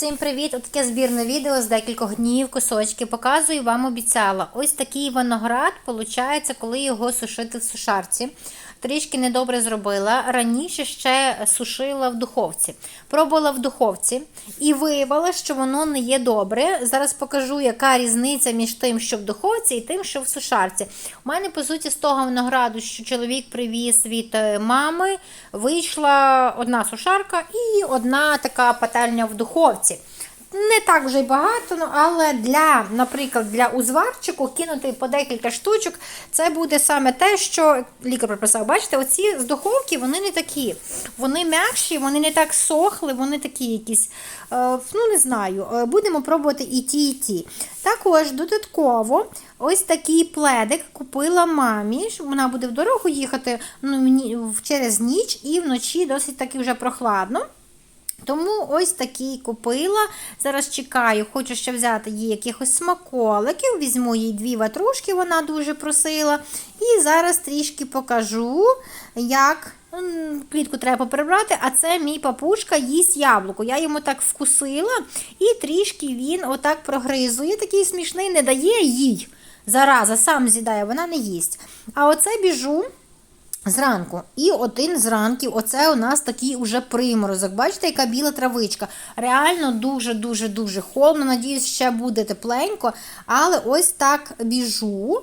Всім привіт! Отаке збірне відео з декількох днів, кусочки. Показую, вам обіцяла. Ось такий виноград, виходить, коли його сушити в сушарці. Трішки недобре зробила. Раніше ще сушила в духовці. Пробувала в духовці і виявила, що воно не є добре. Зараз покажу, яка різниця між тим, що в духовці, і тим, що в сушарці. У мене, по суті, з того винограду, що чоловік привіз від е, мами, вийшла одна сушарка і одна така пательня в духовці. Не так вже й багато, ну, але для, наприклад, для узварчику кинути по декілька штучок, це буде саме те, що лікар прописав. Бачите, оці з духовки вони не такі. Вони м'якші, вони не так сохли, вони такі якісь, е, ну не знаю, е, будемо пробувати і ті, і ті. Також додатково ось такий пледик купила мамі. Вона буде в дорогу їхати ну, через ніч і вночі досить таки вже прохладно. Тому ось такий купила. Зараз чекаю, хочу ще взяти їй якихось смаколиків. Візьму їй дві ватрушки, вона дуже просила. І зараз трішки покажу, як клітку треба прибрати, а це мій папушка їсть яблуко. Я йому так вкусила, і трішки він отак прогризує. Такий смішний, не дає їй. Зараза, сам з'їдає, вона не їсть. А оце біжу. Зранку. І один з ранків, оце у нас такий уже приморозок. Бачите, яка біла травичка. Реально дуже-дуже-дуже холодно. Надіюсь, ще буде тепленько. Але ось так біжу.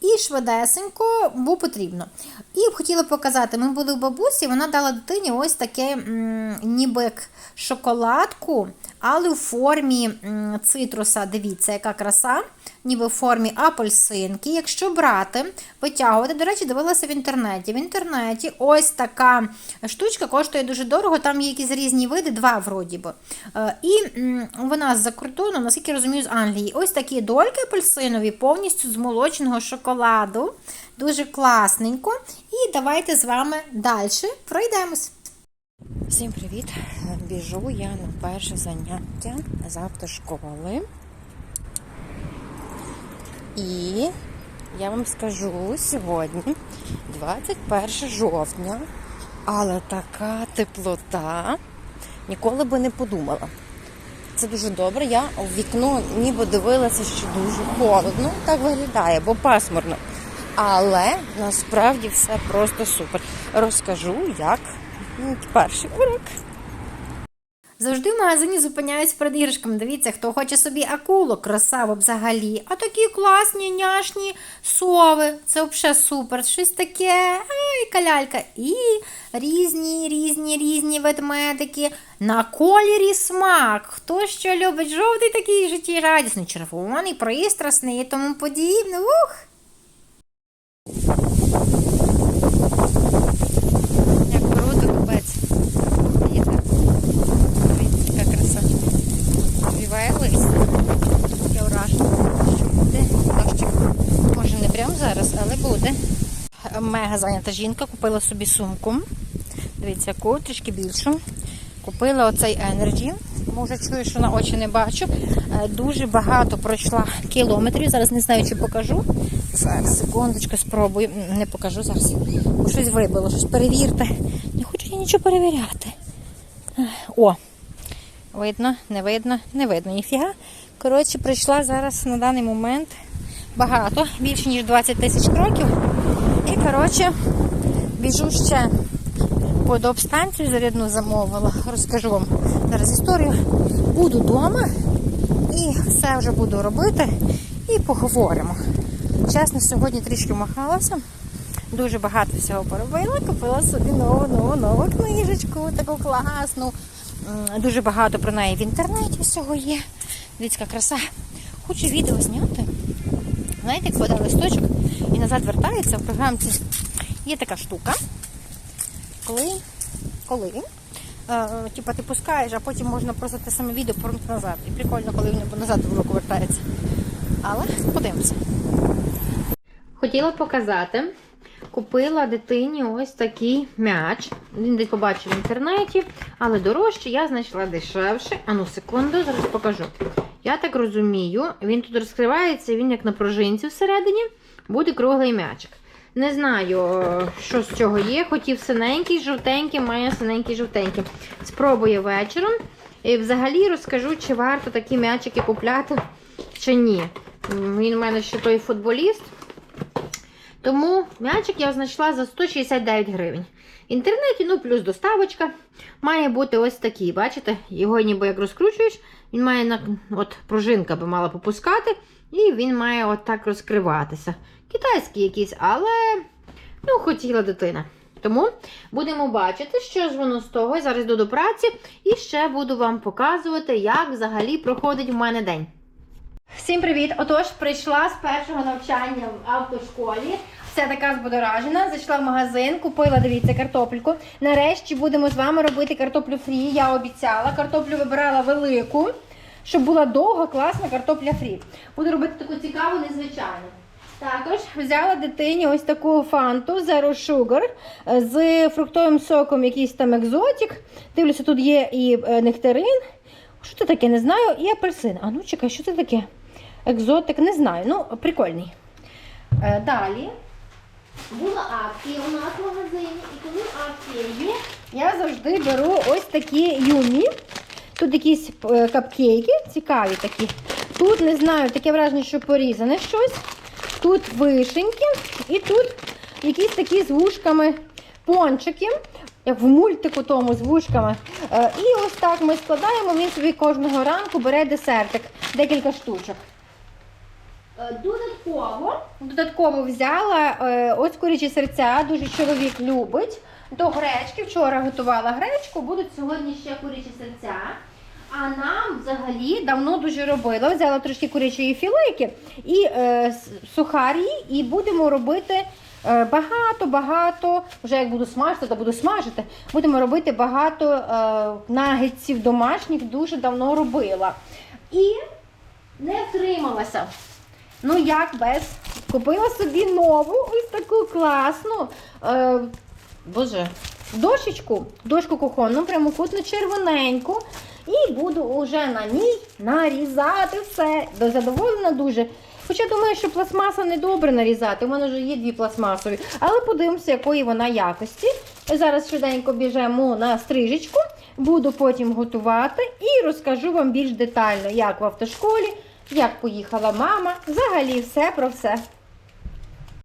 І швидесенько, бо потрібно. І хотіла показати, ми були у бабусі, вона дала дитині ось таке, ніби шоколадку, але у формі цитруса. Дивіться, яка краса, ніби в формі апельсинки. Якщо брати, витягувати, до речі, дивилася в інтернеті. В інтернеті ось така штучка коштує дуже дорого, там є якісь різні види, два вроді би. Е, І вона з-за кордону, наскільки розумію, з Англії. Ось такі дольки апельсинові, повністю з молочного шоколаду. Дуже класненько. І давайте з вами далі пройдемось. Всім привіт! Біжу я на перше заняття з автошколи. І я вам скажу сьогодні, 21 жовтня, але така теплота, ніколи би не подумала. Це дуже добре. Я в вікно ніби дивилася, що дуже холодно. Так виглядає, бо пасмурно. Але насправді все просто супер. Розкажу, як перший урок. Завжди в магазині зупиняюсь перед іграшками. Дивіться, хто хоче собі акулу, красаво взагалі. А такі класні, няшні сови. Це взагалі супер. Щось таке. Ай, калялька. І різні, різні, різні ведмедики. На кольорі смак. Хто що любить? Жовтий такий життєрадісний, червоний, пристрасний і тому подібне. Ух! Як круто, капець. Є так. Дивіться, яка краса. Співає лист. Я вражена, що буде дощик. Може не прямо зараз, але буде. Мега зайнята жінка, купила собі сумку. Дивіться, яку трішки більшу. Купила оцей Energy. Може, чую, що на очі не бачу. Е, Дуже багато пройшла кілометрів. Зараз не знаю, чи покажу. Зараз, секундочку, спробую. Не покажу зараз. Бо щось вибило, щось перевірте. Не хочу я нічого перевіряти. О, видно, не видно, не видно ніфіга. Коротше, прийшла зараз на даний момент багато, більше ніж 20 тисяч кроків. І, коротше, біжу ще водообстанцію зарядну замовила. Розкажу вам зараз історію. Буду вдома і все вже буду робити і поговоримо. Чесно, сьогодні трішки махалася. Дуже багато всього поробила. Купила собі нову, нову, нову книжечку, таку класну. Дуже багато про неї в інтернеті всього є. Дивіться, краса. Хочу відео зняти. Знаєте, як вода листочок і назад вертається в програмці. Є така штука, коли, коли е, типа, ти пускаєш, а потім можна просто те саме відео повернути назад. І прикольно, коли він назад в руку вертається. Але подивимося. Хотіла показати. Купила дитині ось такий м'яч. Він десь побачив в інтернеті, але дорожче я знайшла дешевше. Ану, секунду, зараз покажу. Я так розумію, він тут розкривається, він як на пружинці всередині, буде круглий м'ячик. Не знаю, що з цього є. Хотів синенький, жовтенький, має синенький, жовтенький. Спробую вечором. І взагалі розкажу, чи варто такі м'ячики купляти, чи ні. Він у мене ще той футболіст. Тому м'ячик я знайшла за 169 гривень. В інтернеті, ну, плюс доставочка. Має бути ось такий, бачите? Його ніби як розкручуєш, він має на от пружинка би мала попускати, і він має от так розкриватися. Китайський якийсь, але ну, хотіла дитина. Тому будемо бачити, що ж воно з того. Зараз йду до праці і ще буду вам показувати, як взагалі проходить в мене день. Всім привіт! Отож, прийшла з першого навчання в автошколі. Все така збудоражена. Зайшла в магазин, купила, дивіться, картопельку. Нарешті будемо з вами робити картоплю фрі. Я обіцяла. Картоплю вибирала велику, щоб була довга, класна картопля фрі. Буду робити таку цікаву, незвичайну. Також взяла дитині ось таку фанту Zero Sugar е, з фруктовим соком, якийсь там екзотик. Дивлюся, тут є і е, нектарин. Що це таке? Не знаю. І апельсин. А ну чекай, що це таке? Екзотик, не знаю. Ну, прикольний. Е, далі. Була акція у нас в магазині, і коли акція є, я завжди беру ось такі юмі. Тут якісь е, капкейки, цікаві такі. Тут, не знаю, таке враження, що порізане щось. Тут вишеньки, і тут якісь такі з вушками пончики, як в мультику тому з вушками. Е, І ось так ми складаємо, він собі кожного ранку бере десертик, декілька штучок. Е, Додатково, додатково взяла е, ось курячі серця, дуже чоловік любить. До гречки вчора готувала гречку, будуть сьогодні ще курячі серця. А нам взагалі давно дуже робила. Взяла трошки курячої філейки і е, сухарі, і будемо робити е, багато-багато. Вже як буду смажити, то буду смажити. Будемо робити багато е, нагетсів домашніх, дуже давно робила. І не втрималася. Ну як без? Купила собі нову, ось таку класну. Е, боже, дошечку, дошку кухонну, прямокутну червоненьку. І буду уже на ній нарізати все. Задоволена дуже. Хоча думаю, що пластмаса не добре нарізати. У мене вже є дві пластмасові. Але подивимося, якої вона якості. Зараз швиденько біжемо на стрижечку, буду потім готувати і розкажу вам більш детально, як в автошколі, як поїхала мама. Взагалі все про все.